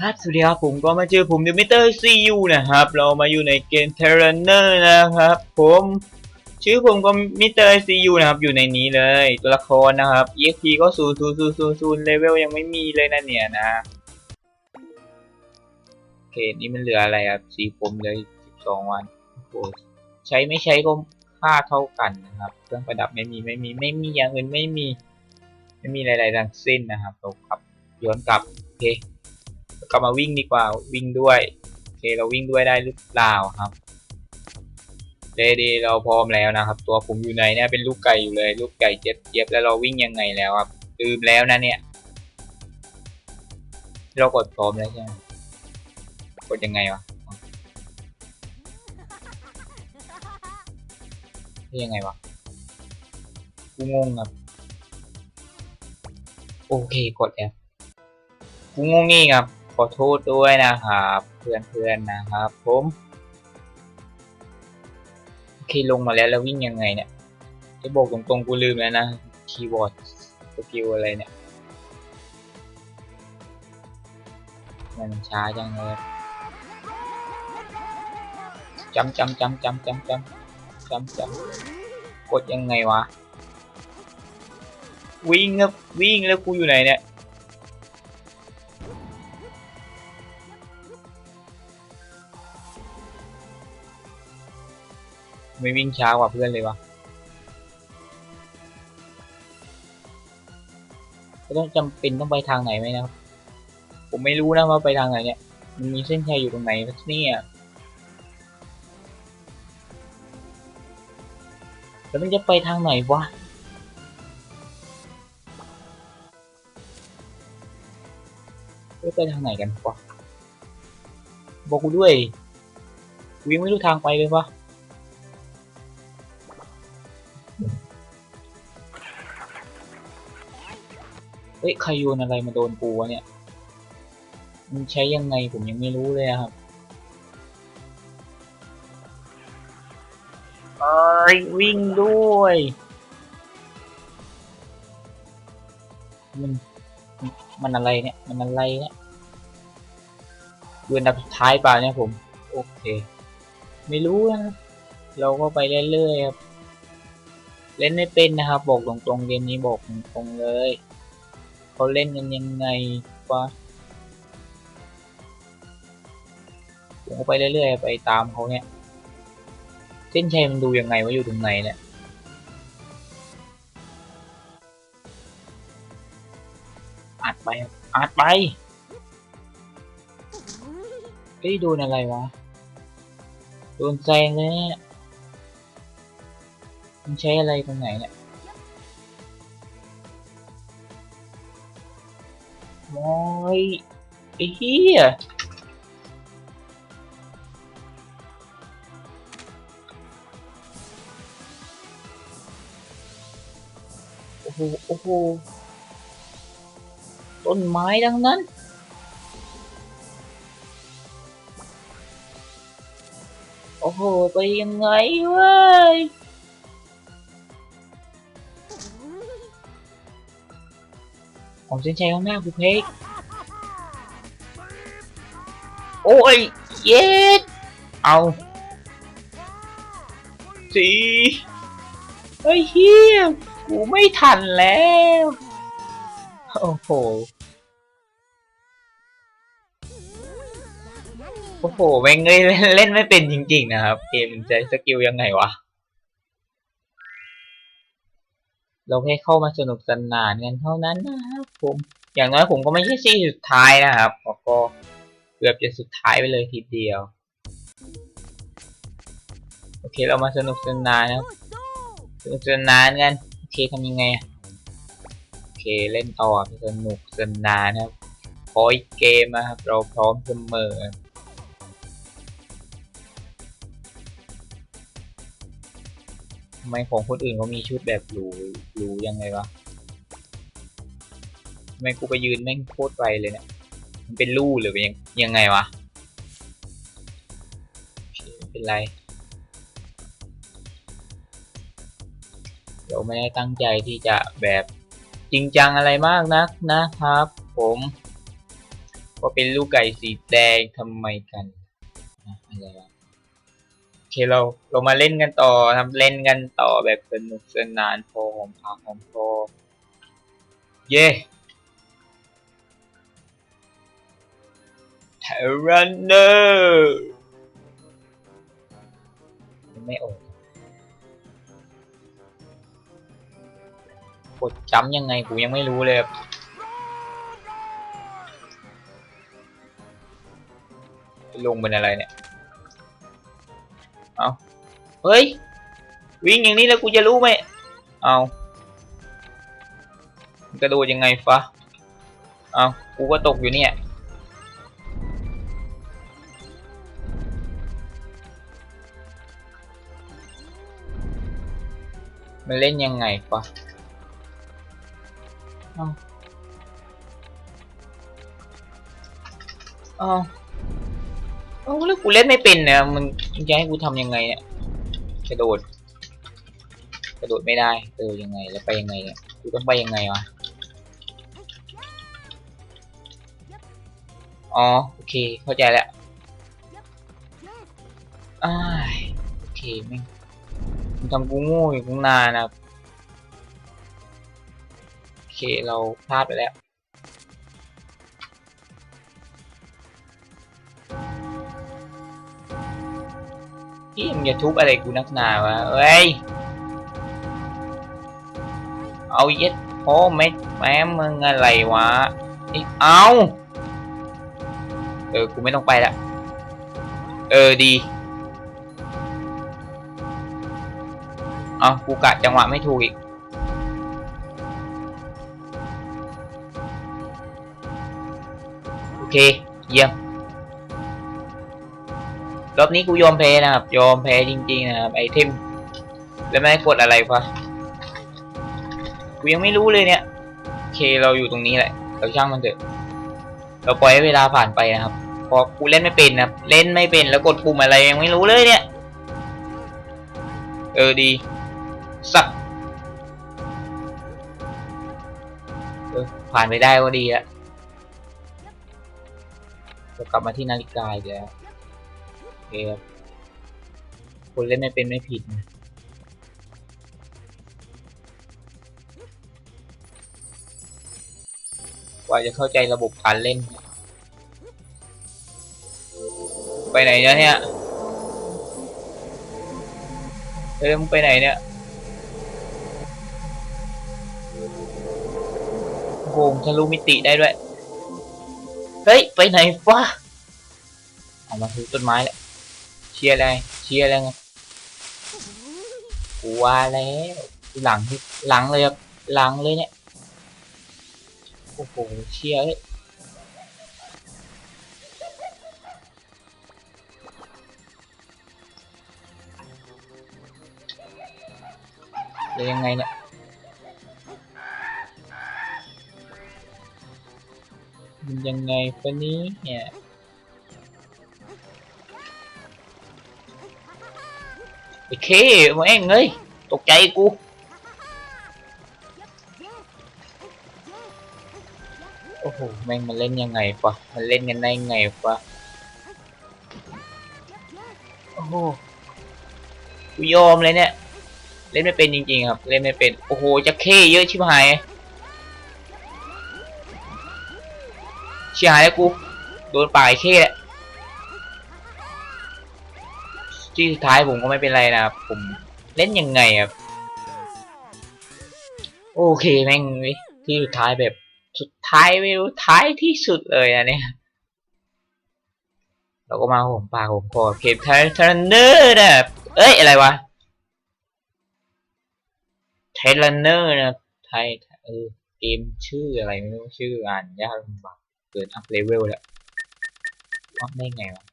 ครับสวัสดีครับผมก็มาเจอผมเดมิเตอร์ซียูนะครับ เรามาอยู่ในเกมเทเรนเนอร์นะครับ ผมชื่อผมก็มิเตอร์ซียูนะครับ อยู่ในนี้เลยตัวละครนะครับ EXP ก็ศูนย์ศูนย์ศูนย์ศูนย์ศูนย์เลเวลยังไม่มีเลยนะเนี่ยนะโอเคนี่มันเหลืออะไรครับสีผมเลยสิบสองวันโอ้ใช้ไม่ใช้ก็ค่าเท่ากันนะครับ เครื่องประดับไม่มีไม่มีไม่มีอย่างอื่นไม่มี ไม่มีอะไรๆทั้งสิ้นนะครับเราขับย้อนกลับโอเค กลับมาวิ่งดีกว่าวิ่งด้วยโอเคเราวิ่งด้วยได้หรือเปล่าครับเดดีเราพร้อมแล้วนะครับ ตัวผมอยู่ไหนเนี่ยเป็นลูกไก่อยู่เลยลูกไก่เจี๊ยบเจี๊ยบแล้วเราวิ่งยังไงแล้วครับลืมแล้วนะเนี่ย เรากดพร้อมแล้วใช่ไหมกดยังไงวะนี่ยังไงวะกูงงครับโอเคกดแล้วกูงงงี้ครับ ขอโทษด้วยนะครับเพื่อนๆนะครับ ผมโอเคลงมาแล้วแล้ววิ่งยังไงเนี่ยจะบอกตรงๆกูลืมแล้วนะคีย์บอร์ดสกิลอะไรเนี่ยมันช้าจังเลยจำจำจำจำจำจำจำจำกดยังไงวะ วิ่งครับวิ่งแล้วกูอยู่ไหนเนี่ย ไม่วิ่งช้ากว่าเพื่อนเลยวะก็ต้องจำเป็นต้องไปทางไหนไหมนะครับ ผมไม่รู้นะว่าไปทางไหนเนี่ย มันมีเส้นชัยอยู่ตรงไหนเนี่ยแล้วมันจะไปทางไหนวะไปทางไหนกันวะบอกกูด้วยกูยังไม่รู้ทางไปเลยวะ เฮ้ยใครโยนอะไรมาโดนกูวะเนี่ย มันใช้ยังไงผมยังไม่รู้เลยอะครับเอ้ยวิ่งด้วย มัน มันอะไรเนี่ย มันอะไรเนี่ยอยู่อันดับสุดท้ายเปล่าเนี่ยผม โอเค ไม่รู้นะครับเราก็ไปเรื่อยๆครับ เล่นไม่เป็นนะครับ บอกตรงๆเกมนี้บอกตรงๆเลย เขาเล่นกันยังไงวะผมก็ไปเรื่อยๆไปตามเขาเนี่ยเส้นชัยมันดูยังไงว่าอยู่ตรงไหนเนี่ยอัดไปอัดไปเฮ้ยโดนอะไรวะโดนแซงเลยเนี่ยมันใช้อะไรตรงไหนเนี่ย โอ้ยไอ้เหี้ยโอ้โห โอ้โห ต้นไม้ดังนั้นโอ้โห ไปยังไงเว้ย ผมเส้นชัยข้างหน้ากูเพกโอ้ย เย็ดเอาสีเฮ้ยเฮียกูไม่ทันแล้ว โอ้โห โอ้โหแม่งเอ้ยเล่นไม่เป็นจริง ๆ นะครับ เกมมันใช้สกิลยังไงวะ เราแค่เข้ามาสนุกสนานกันเท่านั้นนะครับผม อย่างน้อยผมก็ไม่ใช่ซีสุดท้ายนะครับก็เกือบจะสุดท้ายไปเลยทีเดียว โอเคเรามาสนุกสนานนะครับสนุกสนานกันโอเคทำยังไงโอเคเล่นต่อสนุกสนานนะครับพอยเกมนะครับเราพร้อมเสมอ ทำไมของคนอื่นเขามีชุดแบบหรูหรูยังไงวะทำไมกูไปยืนแม่งโคตรไวเลยเนี่ยมันเป็นลู่หรือเป็นยังยังไงวะเป็นไร เดี๋ยวไม่ได้ตั้งใจที่จะแบบจริงจังอะไรมากนักนะครับ ผมผว่าเป็นลูกไก่สีแดงทำไมกันอะไรวะ เคเราเรามาเล่นกันต่อทำเล่นกันต่อแบบสนุกสนานพอหอมปาหอมคอเย้เทรันเนอร์ไม่ออกกดจำยังไงกูยังไม่รู้เลยลงเป็นอะไรเนี่ย เอาเฮ้ย วิ่งอย่างนี้แล้วกูจะรู้ไหมเอากระโดดยังไงฟะเอากูก็ตกอยู่เนี่ยมันเล่นยังไงฟะเอาเอา โอ้แล้วกูเล่นไม่เป็นเนี่ยมันมึงจะให้กูทำยังไงเนี่ยกระโดด กระโดดไม่ได้เออยังไงแล้วไปยังไงเนี่ยกูต้องไปยังไงวะอ๋อโอเคเข้าใจแล้วอ้ายโอเคแม่งมึงทำกูง่อยู่ตั้งนานนะโอเคเราพลาดไปแล้ว พี่มึงจะทุบอะไรกูนักหนาวะเอ้ย เอาเย็ดโอ้แม่แม่มึงอะไรวะนี่เอาเออ กูไม่ต้องไปละ เออ ดี เอากูกะจังหวะไม่ถูกอีก โอเค เยี่ยม รอบนี้กูยอมแพ้นะครับ ยอมแพ้จริงๆนะครับไอเทม แล้วไม่กดอะไรปะกูยังไม่รู้เลยเนี่ยโอเคเราอยู่ตรงนี้แหละ เราช่างมันเถอะ เราปล่อยให้เวลาผ่านไปนะครับพอกูเล่นไม่เป็นนะครับเล่นไม่เป็นแล้วกดปุ่มอะไรยังไม่รู้เลยเนี่ย เออดี สักเออผ่านไปได้ก็ดีอะจะกลับมาที่นาฬิกาอีกแล้ว คครับคนเล่นไม่เป็นไม่ผิดนะกว่าจะเข้าใจระบบการเล่น ไปไหนเนี่ยเฮ้ยมึงไปไหนเนี่ยโอ้โหทะลุมิติได้ด้วย เฮ้ย ไปไหนวะเอามาถือต้นไม้แหละ ชียร์อะไรเชียร์อะไรไงกูว่าแล้วหลังหลังเลยครับหลังเลยเนี่ยโอ้โหเชียร์เอ้ยเลยยังไงเนี่ยมันยังไงฟะนี้เนี่ย อ้เคแม่งเอ้ยตกใจกูโอ้โหแม่งมันเล่นยังไงปะมันเล่นกันได้ไงปะโอ้โหกูยอมเลยเนี่ย เล่นไม่เป็นจริงๆครับ เล่นไม่เป็น โอ้โหจะเคเยอะชิบหายชิบหายแล้วกู โดนป่ายเคแหละ ที่สุดท้ายผมก็ไม่เป็นไรนะครับ ผมเล่นยังไงครับ โอเคแม่งว้ยที่สุดท้ายแบบสุดท้ายไม่รู้ท้ายที่สุดเลยอะเนี่ยเราก็มาผมปากผมคอเคปเทรนเนอร์นะเอ้ย อะไรวะเทรนเนอร์นะไทยเออเกมชื่ออะไรไม่รู้ชื่ออ่านยากลำบากเกินอัพเลเวลแล้วอัพได้ไงวะ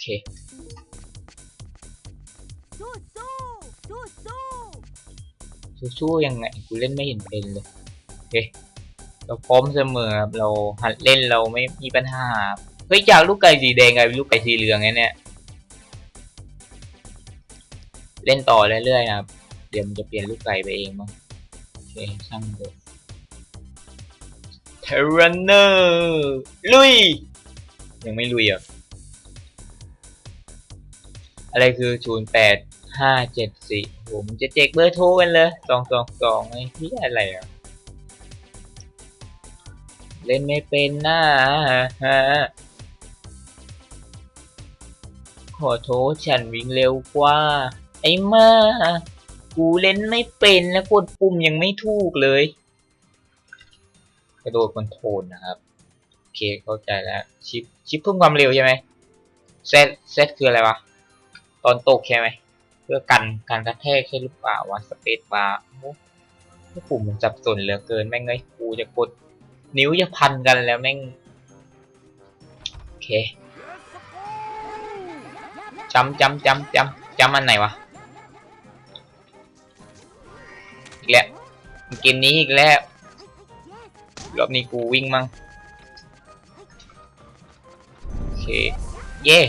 เคสู้สู้สู้สู้สู้ๆยังไงกูเล่นไม่เห็นเป็นเลยโอเคเราพร้อมเสมอเราหัดเล่นเราไม่มีปัญหาเฮ้ยจากลูกไก่สีแดงกลายเป็นลูกไก่สีเหลืองไงเนี่ยเล่นต่อเรื่อยๆนะครับเดี๋ยวมันจะเปลี่ยนลูกไก่ไปเองมั้งโอเคช่างเถอะรันเนอร์ลุยยังไม่ลุยอะ อะไรคือศูนย์แปดห้าเจ็ดสี่ผมจะเจ๊กเบอร์โทรกันเลยสองสองสองไอ้ที่อะไรอะ เล่นไม่เป็นนะฮะขอโทษฉันวิ่งเร็วกว่า ไอ้มา กูเล่นไม่เป็นแล้วกดปุ่มยังไม่ถูกเลย กระโดดคอนโทรลนะครับ โอเคเข้าใจแล้ว ชิปชิปเพิ่มความเร็วใช่ไหมเซตเซตคืออะไรวะ ตอนตกใช่ไหม เพื่อกันการกระแทกใช่หรือเปล่าวะสเปซบาร์โอ้โหปุ่มมันจับสนเหลือเกินแม่งเลยกูจะกด นิ้วจะพันกันแล้วแม่ง โอเคจำจำจำจำจำอันไหนวะ อีกแล้วเกมนี้อีกแล้วรอบนี้กูวิ่งมั่งโอเค เย่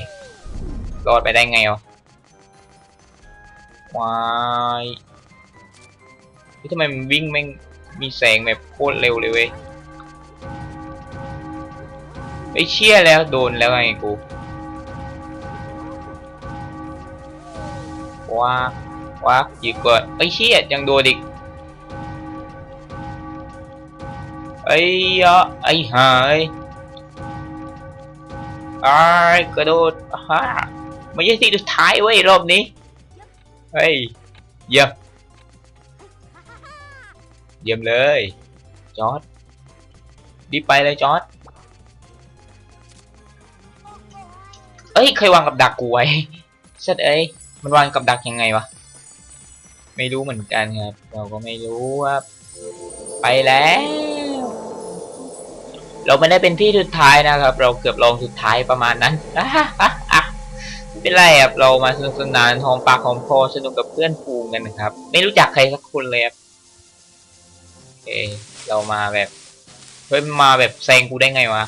รอดไปได้ไงอะ วายเฮ้ยทำไมมันวิ่งแม่งมีแสงแบบโคตรเร็วเลยเว้ยไอ้เชี่ยแล้วโดนแล้วไงกูว้าว้าหยิบก่อนไอ้เชี่ยยังโดนอีกไอ้ยะไอ้หายไอ้กระโดดฮ่าไม่ใช่ที่สุดท้ายเว้ยรอบนี้ เฮ้ย เยี่ยม เยี่ยมเลย จอร์ดรีบไปเลยจอร์ดเอ้ย เคยวางกับดักกูไว้สัตว์เอ้ย มันวางกับดักยังไงวะ ไม่รู้เหมือนกันครับ เราก็ไม่รู้ครับ ไปแล้ว เราไม่ได้เป็นที่สุดท้ายนะครับ เราเกือบลองสุดท้ายประมาณนั้นอะอะอะไม่ เป็นไรครับเรามาสนุกสนานหอมปากหอมคอสนุกกับเพื่อนฟูงกันนะครับ ไม่รู้จักใครสักคนเลยครับโอเคเรามาแบบเฮ้ยมาแบบแซงกูได้ไงวะ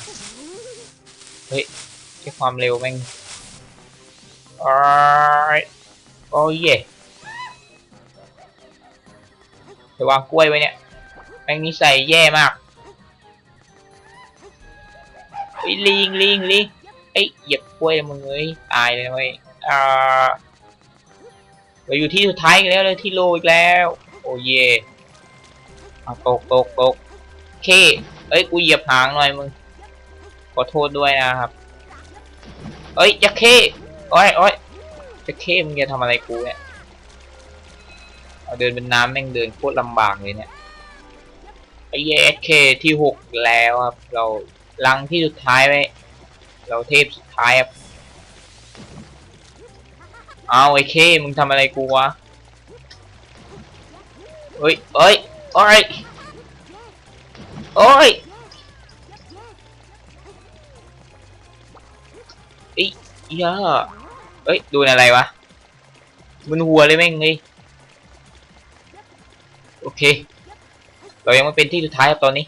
เฮ้ยแค่ความเร็วแม่ง Alright โอ้ยไปวางกล้วยไว้เนี่ยแม่งนิสัยแย่มากไอ้ยลิงลิงลิง ไอ้ยเหยียบกล้วยมึงเอ้ยตายเลยเว้ยอ่าเราอยู่ที่สุดท้ายอีกแล้วเลยที่โลอีกแล้ว โอ้เย่เอาตกตกตกเคเอ้ยกูเหยียบหางหน่อยมึงขอโทษด้วยนะครับเอ้ยจะเคโอ้ยโอ้ยจะเคมึงจะทำอะไรกูเนี่ยเอาเดินเป็นน้ำแม่งเดินโคตรลำบากเลยเนี่ยไอ้เอสเคที่หกแล้วครับเราลังที่สุดท้ายไว้ เราเทพสุดท้ายครับเอาไอ้เคมึงทำอะไรกูวะเฮ้ยเอ้ยโอ้ยโอ้ยย่าเอ้ยดูอะไรวะมึนหัวเลยแม่งเฮ้ยโอเค เรายังไม่เป็นที่สุดท้ายครับตอนนี้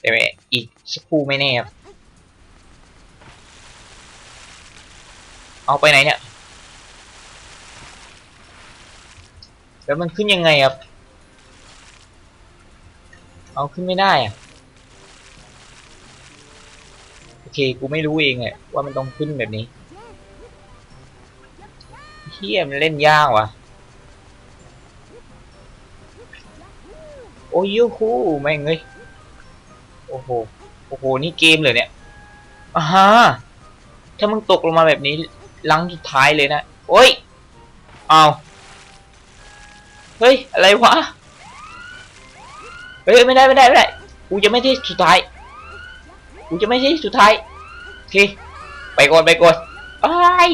แต่ว่อีกสักครู่ไม่แน่ครับ เอาไปไหนเนี่ยแล้วมันขึ้นยังไงครับ เอาขึ้นไม่ได้อะโอเค กูไม่รู้เองอะว่ามันต้องขึ้นแบบนี้เฮียมันเล่นยากว่ะ โอ้ยยูฮูแม่งเอ้ยโอ้โห โอ้โห นี่เกมเลยเนี่ยอ่าฮะถ้ามึงตกลงมาแบบนี้ ลังสุดท้ายเลยนะโอ้ยเอาเฮ้ย อะไรวะ เฮ้ย ไม่ได้ไม่ได้ไม่ได้ กูจะไม่ที่สุดท้าย กูจะไม่ใช่สุดท้าย โอเค ไปก่อนไปก่อนอ้ย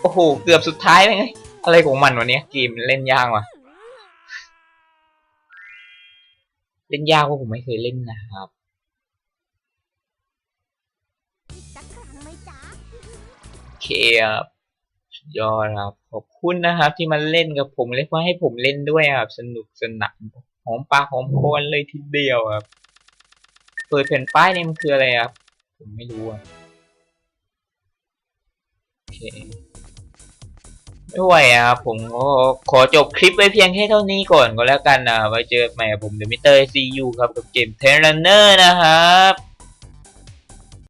โอ้โห เกือบสุดท้ายเลยไง อะไรของมันวะเนี้ยเกมเล่นยากว่ะ เล่นยากเพราะผมไม่เคยเล่นนะครับ จ๊ะเคครับสุดยอดครับ ขอบคุณนะครับ ที่มาเล่นกับผมเล่นมาให้ผมเล่นด้วยครับ สนุกสนานหอมปากหอมคอเลยทีเดียวครับเปิดแผ่นป้ายนี่มันคืออะไรครับ ผมไม่รู้อะโอเคไม่ไหวอะครับผมก็ขอจบคลิปไว้เพียงแค่เท่านี้ก่อนก็แล้วกันนะไว้เจอใหม่ผมเดมิเตอร์ซียูครับกับเกมเทรนเนอร์นะครับ